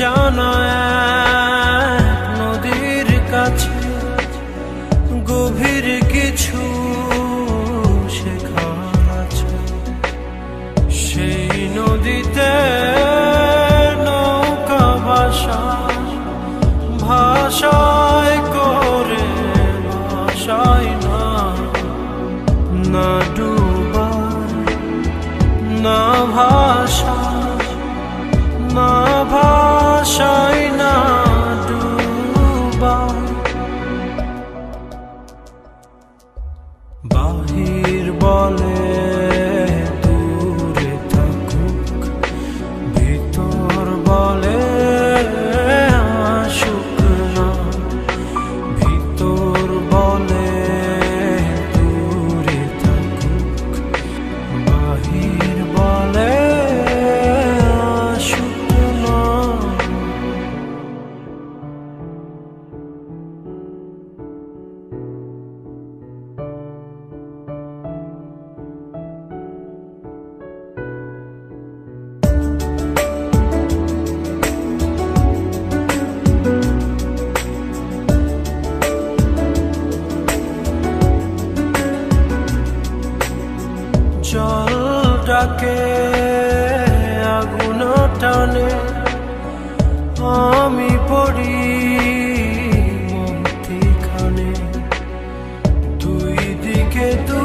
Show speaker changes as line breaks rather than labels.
না এক নদীর কাছে, গভীর কিছু শেখার আছে। সেই নদীতে নৌকা ভাষা ভাষায় করে ভাষায় না না ডুবায়, না ভাষা বাহির বলে ডাকে আগুন টানে। আমি পড়ি মন্তিখানে দুই দিকে দুই